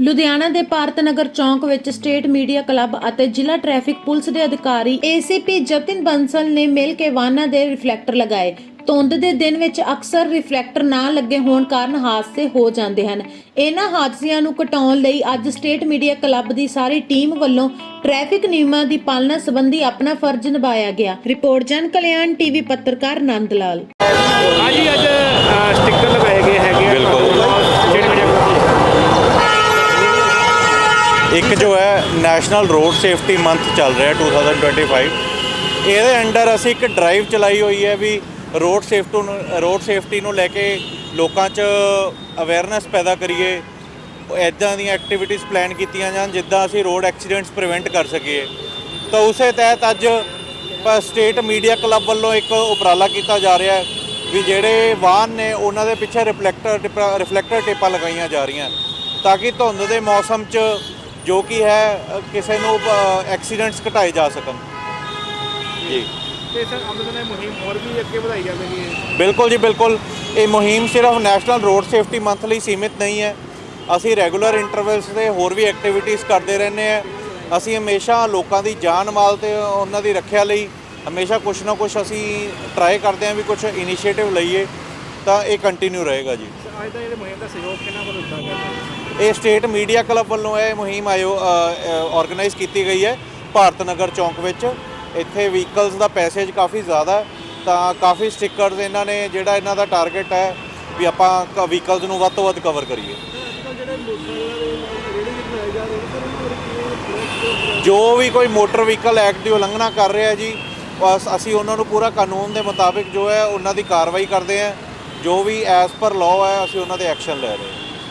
ਲੁਧਿਆਣਾ ਦੇ ਭਾਰਤ ਨਗਰ ਚੌਂਕ ਵਿੱਚ state media club ਅਤੇ ਜ਼ਿਲ੍ਹਾ ਟ੍ਰੈਫਿਕ ਪੁਲਿਸ ਦੇ ਅਧਿਕਾਰੀ ਏਸੀਪੀ ਜਤਿਨ ਬੰਸਲ ਨੇ ਮਿਲ ਕੇ ਵਾਹਨਾਂ ਦੇ ਰਿਫਲੈਕਟਰ ਲਗਾਏ। ਧੁੰਦ ਦੇ ਦਿਨ ਵਿੱਚ ਅਕਸਰ ਰਿਫਲੈਕਟਰ ਨਾ ਲੱਗੇ ਹੋਣ ਕਾਰਨ ਹਾਦਸੇ ਹੋ ਜਾਂਦੇ ਹਨ। ਇਹਨਾਂ ਹਾਦਸਿਆਂ ਨੂੰ ਘਟਾਉਣ ਲਈ ਅੱਜ ਸਟੇਟ ਮੀਡੀਆ ਕਲੱਬ ਦੀ ਸਾਰੀ ਟੀਮ ਵੱਲੋਂ ਟ੍ਰੈਫਿਕ ਨਿਯਮਾਂ ਦੀ ਪਾਲਣਾ ਸੰਬੰਧੀ ਆਪਣਾ ਫਰਜ਼ ਨਿਭਾਇਆ ਗਿਆ। ਰਿਪੋਰਟ ਜਨ ਕਲਿਆਣ ਟੀਵੀ ਪੱਤਰਕਾਰ ਨੰਦ ਲਾਲ। ਹਾਂਜੀ ਅੱਜ ਸਟicker ਲਗਾਏ ਗਏ ਹੈਗੇ ਬਿਲਕੁਲ। ਜਿਹੜੇ ਮੇਰੇ ਇੱਕ ਜੋ ਹੈ ਨੈਸ਼ਨਲ ਰੋਡ ਸੇਫਟੀ ਮੰਥ ਚੱਲ ਰਿਹਾ 2025 ਇਹਦੇ ਅੰਡਰ ਅਸੀਂ ਇੱਕ ਡਰਾਈਵ ਚਲਾਈ ਹੋਈ ਹੈ ਵੀ ਰੋਡ ਸੇਫਟੀ ਨੂੰ ਰੋਡ ਸੇਫਟੀ ਨੂੰ ਲੈ ਕੇ ਲੋਕਾਂ 'ਚ ਅਵੇਅਰਨੈਸ ਪੈਦਾ ਕਰੀਏ ਐਦਾਂ ਦੀਆਂ ਐਕਟੀਵਿਟੀਜ਼ ਪਲਾਨ ਕੀਤੀਆਂ ਜਾਣ ਜਿੱਦਾਂ ਅਸੀਂ ਰੋਡ ਐਕਸੀਡੈਂਟਸ ਪ੍ਰੀਵੈਂਟ ਕਰ ਸਕੀਏ। ਤਾਂ ਉਸੇ ਤਹਿਤ ਅੱਜ ਸਟੇਟ ਮੀਡੀਆ ਕਲੱਬ ਵੱਲੋਂ ਇੱਕ ਉਪਰਾਲਾ ਕੀਤਾ ਜਾ ਰਿਹਾ ਹੈ ਵੀ ਜਿਹੜੇ ਵਾਹਨ ਨੇ ਉਹਨਾਂ ਦੇ ਪਿੱਛੇ ਰਿਫਲੈਕਟਰ ਰਿਫਲੈਕਟਰ ਟੇਪਾਂ ਲਗਾਈਆਂ ਜਾ ਰਹੀਆਂ। ਤਾਂ ਕਿ ਧੁੰਦ ਦੇ ਮੌਸਮ 'ਚ ਜੋ ਕਿ ਹੈ ਕਿਸੇ ਨੂੰ ਐਕਸੀਡੈਂਟਸ ਘਟਾਏ ਜਾ ਸਕਣ। ਜੀ। ਤੇ ਸਰ ਅਮਨ ਨੇ ਮੁਹਿੰਮ ਹੋਰ ਵੀ ਅੱਗੇ ਵਧਾਈ ਜਾਵੇਗੀ ਇਹ। ਬਿਲਕੁਲ ਜੀ ਬਿਲਕੁਲ। ਇਹ ਮੁਹਿੰਮ ਸਿਰਫ ਨੈਸ਼ਨਲ ਰੋਡ ਸੇਫਟੀ ਮੰਥ ਲਈ ਸੀਮਿਤ ਨਹੀਂ ਹੈ। ਅਸੀਂ ਰੈਗੂਲਰ ਇੰਟਰਵਲਸ ਤੇ ਹੋਰ ਵੀ ਐਕਟੀਵਿਟੀਜ਼ ਕਰਦੇ ਰਹਿੰਦੇ ਆ ਅਸੀਂ ਹਮੇਸ਼ਾ ਲੋਕਾਂ ਦੀ ਜਾਨ ਮਾਲ ਤੇ ਉਹਨਾਂ ਦੀ ਰੱਖਿਆ ਲਈ ਹਮੇਸ਼ਾ ਕੁਝ ਨਾ ਕੁਝ ਅਸੀਂ ਟਰਾਈ ਕਰਦੇ ਆ ਵੀ ਕੁਝ ਇਨੀਸ਼ੀਏਟਿਵ ਲਈਏ ਤਾਂ ਇਹ ਕੰਟੀਨਿਊ ਰਹੇਗਾ ਜੀ। ਅੱਜ ਦਾ ਜਿਹੜੇ ਮੁਹਿੰਮ ਦਾ ਸਹਿਯੋਗ ਕਿਹਨਾਂ ਵੱਲੋਂ ਦਿੱਤਾ ਗਿਆ? ਇਹ ਸਟੇਟ ਮੀਡੀਆ ਕਲੱਬ ਵੱਲੋਂ ਇਹ ਮੁਹਿੰਮ ਆਯੋ ਆਰਗੇਨਾਈਜ਼ ਕੀਤੀ ਗਈ ਹੈ ਭਾਰਤ ਨਗਰ ਚੌਂਕ ਵਿੱਚ। ਇੱਥੇ ਵਹੀਕਲਸ ਦਾ ਪੈਸੇਜ ਕਾਫੀ ਜ਼ਿਆਦਾ ਤਾਂ ਕਾਫੀ ਸਟickers ਇਹਨਾਂ ਨੇ, ਜਿਹੜਾ ਇਹਨਾਂ ਦਾ ਟਾਰਗੇਟ ਹੈ ਵੀ ਆਪਾਂ ਵਹੀਕਲਸ ਨੂੰ ਵੱਧ ਤੋਂ ਵੱਧ ਕਵਰ ਕਰੀਏ। ਜੋ ਵੀ ਕੋਈ ਮੋਟਰ ਵਹੀਕਲ ਐਕਟ ਦੀ ਉਲੰਘਣਾ ਕਰ ਰਿਹਾ ਜੀ ਬਸ ਅਸੀਂ ਉਹਨਾਂ ਨੂੰ ਪੂਰਾ ਕਾਨੂੰਨ ਦੇ ਮੁਤਾਬਿਕ ਜੋ ਹੈ, ਉਹਨਾਂ ਦੀ ਕਾਰਵਾਈ ਕਰਦੇ ਹਾਂ। ਜੋ ਵੀ ਐਸ ਪਰ ਲਾਅ ਹੈ, ਅਸੀਂ ਉਹਨਾਂ ਦੇ ਐਕਸ਼ਨ ਲੈ ਰਹੇ ਹਾਂ।